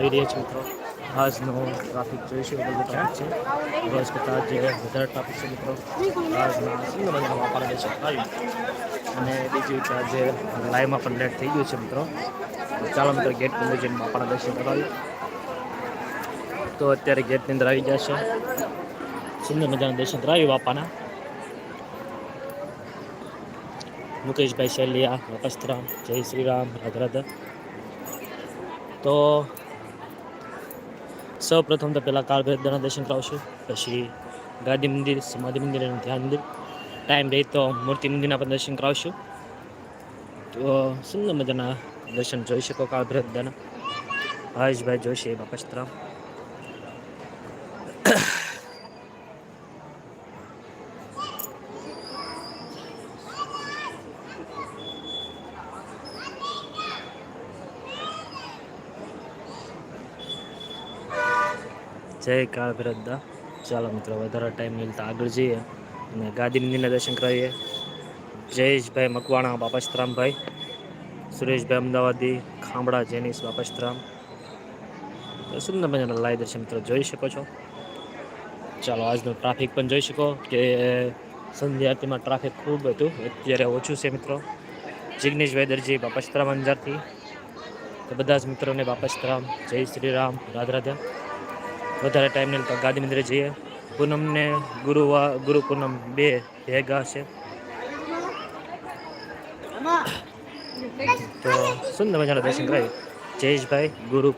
રહ્યા મિત્રો. આજનો ટ્રાફિક જોઈશું બધો ટ્રાફિક છે બસ કરતાં જે વધારે ટ્રાફિક છે મિત્રો. આજના સુંદર બજારમાં પાડે છે? અને બીજું કે આજે લાઈવમાં પણ લેટ થઈ ગયું છે મિત્રો. ચાલો મિત્રો ગેટ પર જઈને બાપાના દર્શન કરાવી તો અત્યારે ગેટની અંદર આવી જશે સુંદર મજાના દર્શન કરાવી બાપાના. મુકેશભાઈ શૈલિયા વપસ્તરામ જય શ્રી રામ રાધા રાધા. તો સૌ પ્રથમ તો પહેલાં કાળ ભૈરવના દર્શન કરાવશું, પછી ગાંધી મંદિર, સમાધિ મંદિર અને ધ્યાન મંદિર. ટાઈમ રહે તો મૂર્તિ મંદિરના પણ દર્શન કરાવશું. તો સુંદર મજાના દર્શન જોઈ શકો કાળ ભૈરવદાના હરેશભાઈ જોશી બાપસ્તરામ જય કાળ ભરતદા ચાલો મિત્રો, વધારે ટાઈમ મિલતા આગળ જઈએ અને ગાદી મંદિરના દર્શન કરાવીએ. જયેશભાઈ મકવાણા બાપસ્તરામભાઈ સુરેશભાઈ અમદાવાદી ખાંભડા જેનીસ બાપસ્તરામ સુંદર મજાના લાઈ દર્શન મિત્રો, જોઈ શકો છો. ચાલો, આજનો ટ્રાફિક પણ જોઈ શકો કે સંધ્યા આરતીમાં ટ્રાફિક ખૂબ હતું. અત્યારે ઓછું છે મિત્રો. જિગ્નેશભાઈ દરજી બાપસ્તરામ અંજારથી. તો બધા જ મિત્રોને બાપસ્તરામ જય શ્રી રામ, રાધા રાધા. વધારે ટાઈમ નહીં, તો ગાંધી મંદિરે જઈએ. પૂનમને ગુરુવા ગુરુ પૂનમ બે ભેગા છે. તો સુંદર મજાના દર્શન કરાવી જયેશભાઈ, ગુરુ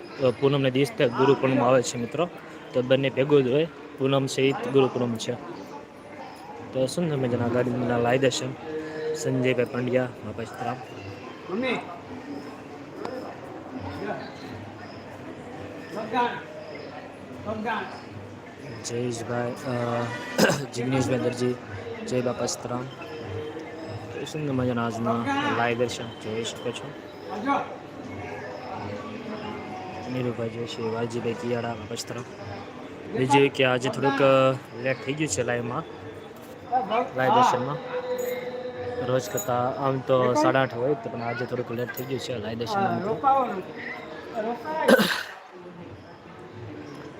પૂનમને દિવસ ગુરુ પૂનમ આવે છે મિત્રો. તો બંને ભેગું જ હોય. પૂનમ સહિત ગુરુ પૂનમ છે. તો સુંદર મજાના મંદિરના લાઈ દર્શન. સંજયભાઈ પંડ્યા બાપા મમ્મી. જયેશભાઈ અ, જિગ્નેશભાઈ દરજી જય બાપા સીતારામ તો સુંદર મજાના આજના લાઈ દર્શન જોઈ શકો છો આજો નીરુભાઈ જોશી વાલજીભાઈ કિયાડા બાપા સીતારામ બીજું કે આજે થોડુંક લેટ થઈ ગયું છે લાઈવમાં લાઈવ દર્શનમાં રોજ કરતાં આમ તો સાડા આઠ હોય તો પણ આજે થોડુંક લેટ થઈ ગયું છે લાઈવ દર્શનમાં મિત્રો. રોકાવાનું રોકાય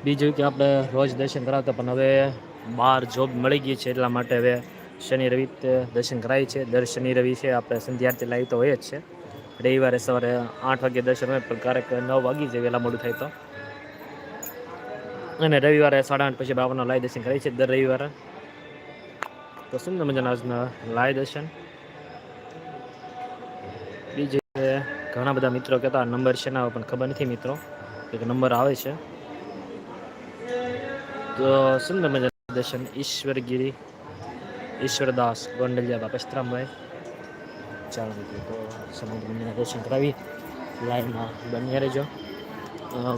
બીજું કે આપણે રોજ દર્શન કરાવતા, પણ હવે બહાર જોબ મળી ગઈ છે, એટલા માટે હવે શનિ રવિ દર્શન કરાય છે. દર શનિ રવિ છે, આપણે સંધ્યારતી લાવી તો હોય જ છે. રવિવારે સવારે આઠ વાગે દર્શન હોય, પણ ક્યારેક નવ વાગી જાય, વહેલા મોડું થાય તો. અને રવિવારે સાડા આઠ પછી બાબાના લાઈ દર્શન કરાય છે, દર રવિવારે. તો સુંદર મજાના આજના લાય દર્શન? બીજું ઘણા બધા મિત્રો કહેતા નંબર છે ના પણ ખબર નથી મિત્રો. એક નંબર આવે છે. તો સુંદર મજાના દર્શન ઈશ્વરગીરી ઈશ્વરદાસ ગોંડલિયા બાપા સીતરામભાઈ ચાલો મિત્રો તો સમુદ્ર મંદિરના દર્શન કરાવી લાઈનમાં બન્યા રહેજો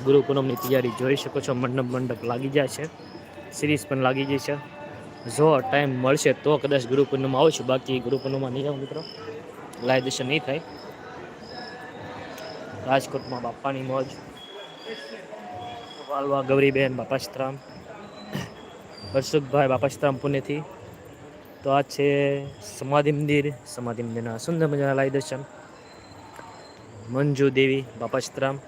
ગુરુ પૂનમની તૈયારી જોઈ શકો છો મંડપ મંડપ લાગી જાય છે સિરીઝ પણ લાગી ગઈ છે જો ટાઈમ મળશે તો કદાચ ગુરુ પૂનમ છું બાકી ગુરુ પૂનમમાં નહીં આવું મિત્રો લાઈવ દર્શન નહીં થાય રાજકોટમાં બાપાની મોજ વાલવા ગૌરીબેન બાપા સીતરામ હર્ષુખભાઈ બાપાશ્રામ પુણેથી. તો આ છે સમાધિ મંદિર. સમાધિ મંદિરના સુંદર મજાના લાઈ દર્શન. મંજુ દેવી બાપાશ્રામ.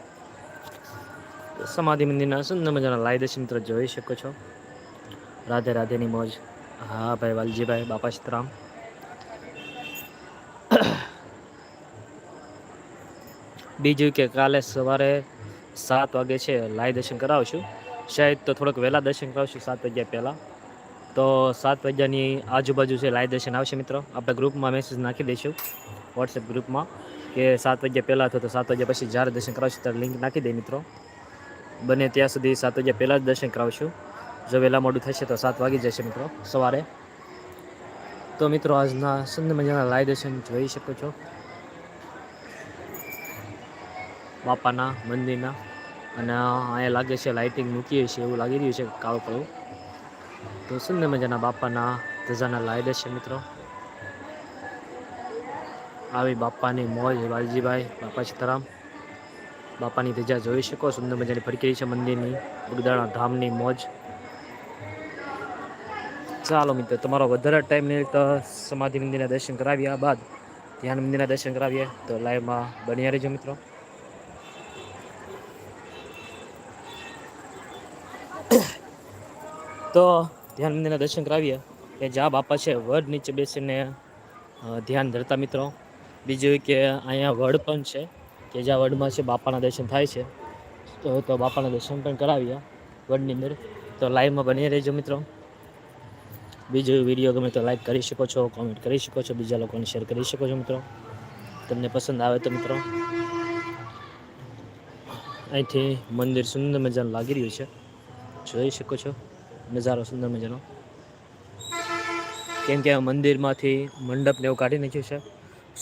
સમાધિ મંદિરના સુંદર મજાના લાઈ દર્શન તરફ જોઈ શકો છો. રાધે રાધેની મોજ. હા ભાઈ વાલજીભાઈ બાપાશ્રામ. બીજું કે કાલે સવારે સાત વાગે છે લાઈ દર્શન કરાવશું શાયદ તો થોડોક વહેલા દર્શન કરાવશું, સાત વાગ્યા પહેલાં. તો સાત વાગ્યાની આજુબાજુ છે લાઈવ દર્શન આવશે મિત્રો, આપણે ગ્રુપમાં મેસેજ નાખી દઈશું વોટ્સએપ ગ્રુપમાં, કે સાત વાગ્યા પહેલાં અથવા તો સાત વાગ્યા પછી જ્યારે દર્શન કરાવશું ત્યારે લિંક નાખી દે મિત્રો. બને ત્યાં સુધી સાત વાગ્યા પહેલાં જ દર્શન કરાવશું. જો વહેલા મોડું થશે તો સાત વાગી જશે મિત્રો, સવારે. તો મિત્રો, આજના સુંદર મજાના લાઈવ દર્શન જોઈ શકો છો. બાપાના, મંદિરના. અને અહીંયા લાગે છે લાઇટિંગ મૂકીએ છીએ એવું લાગી રહ્યું છે કાળું કાળું. તો સુંદર મજાના બાપાના? ધજાના લાઈડ છે મિત્રો. આવી બાપાની મોજ વાલજીભાઈ, બાપા સીતારામ. બાપાની ધજા જોઈ શકો સુંદર મજાની ફરકી છે મંદિરની, બગદાણા ધામની મોજ. ચાલો મિત્રો, તમારો વધારે ટાઈમ નહીં તો સમાધિ મંદિરના દર્શન કરાવ્યા બાદ ધ્યાન મંદિરના દર્શન કરાવીએ. તો લાઈવમાં બન્યા રહેજો મિત્રો. તો ધ્યાન મંદિરના દર્શન કરાવીએ. કે જ્યાં બાપા છે વડ નીચે બેસીને ધ્યાન ધરતા મિત્રો. બીજું કે અહીંયા વડ પણ છે, કે જ્યાં વડમાં છે બાપાના દર્શન થાય છે. તો તો બાપાના દર્શન પણ કરાવીએ વડની અંદર. તો લાઈવમાં બની રહેજો મિત્રો. બીજો વીડિયો ગમે તો લાઈક કરી શકો છો કોમેન્ટ કરી શકો છો, બીજા લોકોને શેર કરી શકો છો મિત્રો. તમને પસંદ આવે તો મિત્રો. અહીંથી મંદિર સુંદર મજાનું લાગી રહ્યું છે. જોઈ શકો છો. નજારો સુંદર મજાનો. કેમ કે મંદિરમાંથી મંડપ ને એવું કાઢી નાખ્યું છે.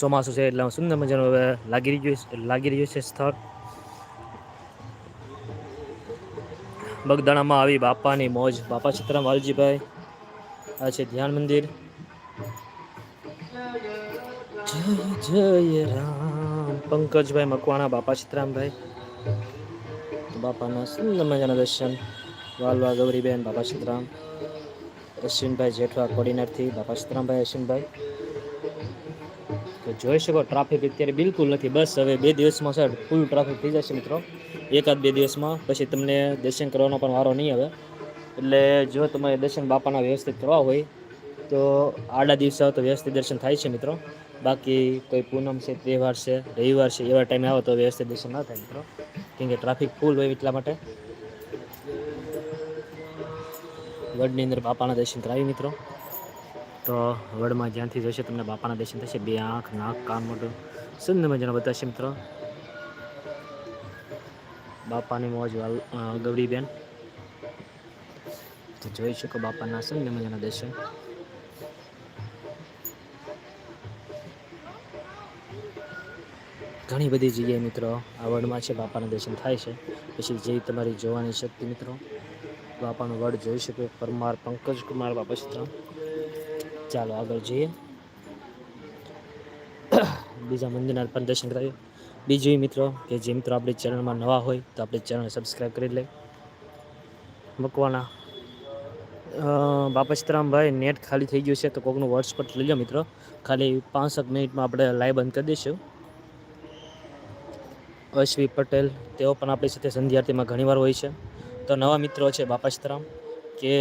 ચોમાસું છે એટલે સુંદર મજાનું હવે લાગી રહ્યું લાગી રહ્યું છે સ્થળ. બગદાણામાં આવી બાપાની મોજ. બાપા સીતારામ વાલજીભાઈ, આ છે ધ્યાન મંદિર. જય જય રામ. પંકજભાઈ મકવાણા, બાપા સીતારામભાઈ બાપાના સુંદર મજાના દર્શન. વાલવા, ગૌરીબેન, બાબા સીતારામ, અશ્વિનભાઈ જેઠવા કોર્ડિનેટથી બાબા સીતારામભાઈ, અશ્વિનભાઈ. તો જોઈ શકો ટ્રાફિક અત્યારે બિલકુલ નથી. બસ હવે બે દિવસમાં સર ફૂલ ટ્રાફિક થઈ જશે મિત્રો. એકાદ બે દિવસમાં. પછી તમને દર્શન કરવાનો પણ વારો નહીં આવે. એટલે જો તમારે દર્શન બાપાના વ્યવસ્થિત કરવા હોય, તો આડા દિવસે આવો તો વ્યવસ્થિત દર્શન થાય છે મિત્રો. બાકી કોઈ પૂનમ છે, તહેવાર છે, રવિવાર છે, એવા ટાઈમે આવો તો વ્યવસ્થિત દર્શન ના થાય મિત્રો. કેમ કે ટ્રાફિક ફૂલ હોય એટલા માટે. વડની અંદર બાપાના દર્શન કરાવી મિત્રો. તો વડમાં જ્યાંથી જશે તમને બાપાના દર્શન થશે. બે આંખ, નાક, કાન, મોઢું. સુંદર મજાના બતાવશે મિત્રો. બાપાની મોજ ગૌરીબેન. જોઈ શકો બાપાના સુંદર મજાના દર્શન. ઘણી બધી જગ્યાએ મિત્રો આ વડમાં છે, બાપાના દર્શન થાય છે. પછી જે તમારી જોવાની શક્તિ મિત્રો. બાપાનો વડ જોઈ શકે. પરમાર પંકજ કુમાર બાપા સીતરામ ચાલો આગળ જઈએ. બીજા મંદિરના પણ દર્શન કરાવીએ. બીજું મિત્રો કે જે મિત્રો આપણી ચેનલમાં નવા હોય તો આપણી ચેનલ સબસ્ક્રાઈબ કરી લે. મૂકવાના અ, બાપા નેટ ખાલી થઈ ગયું છે તો કોકનું વોટ્સઅપ લઈ લો મિત્રો. ખાલી પાંસઠ મિનિટમાં આપણે લાઈવ બંધ કરી દઈશું. અશ્વી પટેલ તેઓ પણ આપણી સાથે સંધ્યાર્થીમાં ઘણીવાર હોય છે. તો નવા મિત્રો છે બાપા સીતારામ કે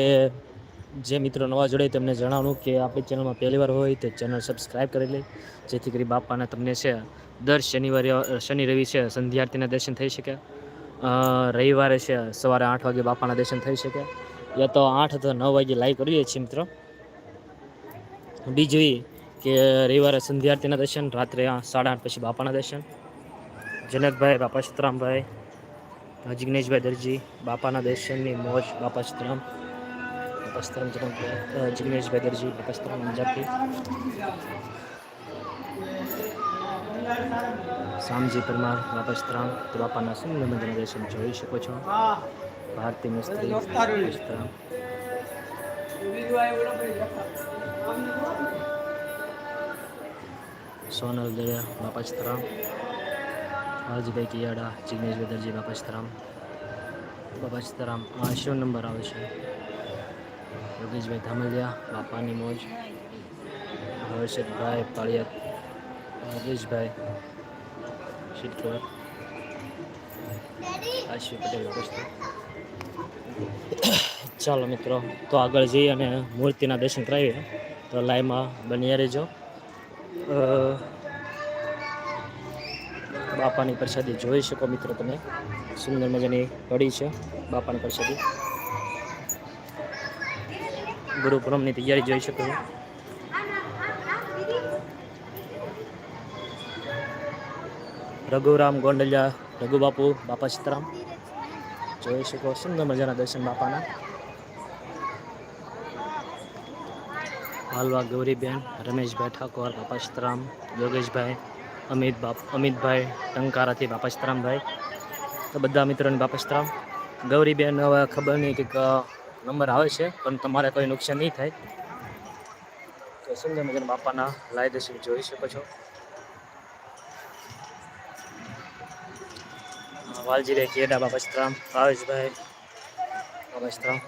જે મિત્રો નવા જોડાય તેમને જણાવું કે આપણી ચેનલમાં પહેલી વાર હોય તો ચેનલ સબસ્ક્રાઈબ કરી લે. જેથી કરી બાપાના તમને છે દર શનિવારે શનિ, રવિ છે સંધ્યારતીના દર્શન થઈ શકે. રવિવારે છે સવારે આઠ વાગે બાપાના દર્શન થઈ શકે. યા તો આઠ અથવા નવ વાગે લાઈવ કરીએ છીએ મિત્રો. બીજું કે રવિવારે સંધ્યારતીના દર્શન, રાત્રે સાડા આઠ પછી બાપાના દર્શન. જનકભાઈ બાપા સીતરામભાઈ જિગ્નેશભાઈ દરજી, બાપાના દર્શનની મોજ, બાપા બાપાસ્ત્રમ બાપા સીતરામ જિગ્નેશભાઈ દરજી, બાપા સીતરામ શામજી પરમાર, બાપા સીતરામ તો બાપાના સુંદર મંદિરના દર્શન જોઈ શકો છો ભારતી મિસ્ત્રી. સીતરામ. સોનલ દરિયા બાપા હાજીભાઈ કિયાડા, જિગ્નેશ બેદરજી, બાપા સીતરામ. બાપા સીતારામ, આ શિવ નંબર આવે છે. યોગેશભાઈ ધામલિયા, બાપાની મોજ. હર્ષદભાઈ પાળિયા, યોગેશભાઈ શીતકોર આશી પટેલ ચાલો મિત્રો, તો આગળ જઈએ અને મૂર્તિના દર્શન કરાવીએ. તો લાઈવમાં બન્યા રહેજો. બાપાની પ્રસાદી જોઈ શકો મિત્રો તમે. સુંદર મજાની કડી છે બાપાની પ્રસાદી. ગુરુ પૂનમની તૈયારી જોઈ શકો છો. રઘુરામ ગોંડલિયા, રઘુબાપુ, બાપા સીતારામ. જોઈ શકો સુંદર મજાના દર્શન બાપાના. હાલવા ગૌરીબેન, રમેશભાઈ ઠાકોર, બાપા સીતારામ, યોગેશભાઈ અમિત બાપ, અમિતભાઈ ટંકારાથી બાપા તો બધા મિત્રોને બાપા ગૌરીબેન હવે ખબર નહીં કંઈક નંબર આવે છે, પણ તમારે કોઈ નુકસાન નહીં થાય. તો સુંદર મજાના બાપાના લાય જોઈ શકો છો? વાલજીભાઈ કેડા બાપા સીતારામ ભાવેશભાઈ બાપા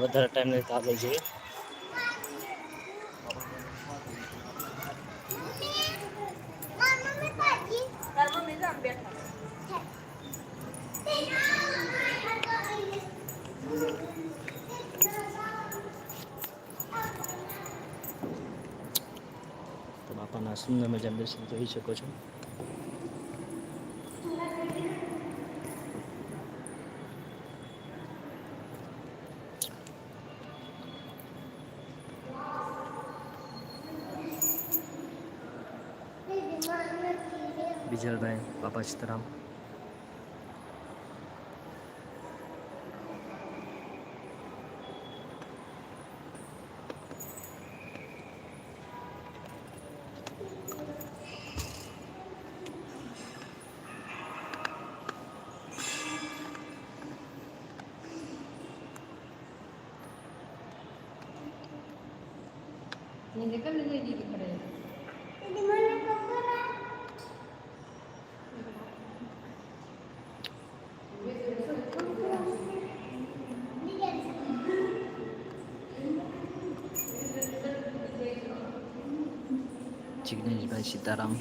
વધારે ટાઈમ તો આગળ જઈએ. સુંદર મજા દર્શન જોઈ શકો છો? બીજલભાઈ બાપા સીતારામ. નીંદે કર લઈ દીધી પડે જિગ્નેશભાઈ સીતારામ,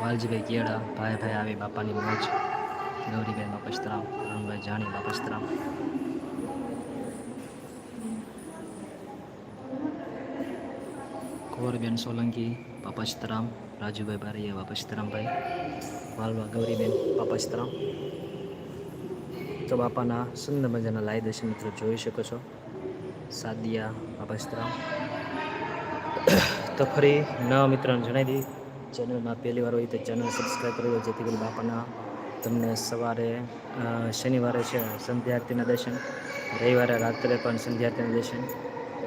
વાલજીભાઈ કેળા, ભાઈ ભાઈ આવી બાપાની મોજ, ગૌરીભાઈ બાપા સીતારામ, અરુણભાઈ જાણી બાપા સીતારામ સોલંકી પાપા સીતારામ રાજુભાઈ બારૈયા બાપા સીતારામભાઈ વાલવા ગૌરીબેન પાપા સીતારામ તો બાપાના સુંદર મજાના લાય દર્શન મિત્રો જોઈ શકો છો. સાદિયા બાપા સીતારામ તો ફરી નવા મિત્રોને જણાવી દઈ ચેનલમાં પહેલી વાર હોય તો ચેનલ સબસ્ક્રાઈબ કરી જેથી કરી બાપાના તમને સવારે શનિવારે છે સંધ્યા આરતીના દર્શન. રવિવારે રાત્રે પણ સંધ્યાર્તીના દર્શન.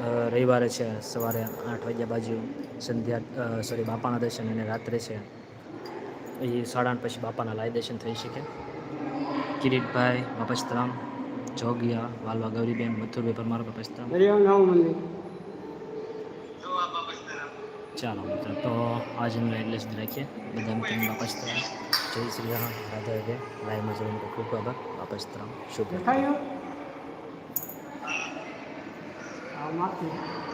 રવિવારે છે સવારે આઠ વાગ્યા બાજુ સંધ્યા સોરી બાપાના દર્શન અને રાત્રે છે. એ સાડા આઠ પછી બાપાના લાય દર્શન થઈ શકે. કિરીટભાઈ બાપસ્તરામ જોગિયા વાલવા ગૌરીબેન મથુરભાઈ પરમાર બાપસ્તરામ. ચાલો મિત્રો તો આજનું એટલે સુધી રાખીએ. બધા મિત્રો બાપસ્તરામ. જય શ્રી રામ. રાધા રાધે. લાઈવ મજૂર ખૂબ ખૂબ આભાર. બાપસ્તરામ. તરામ શુભ રાત્રી. દેખાયું આ માથું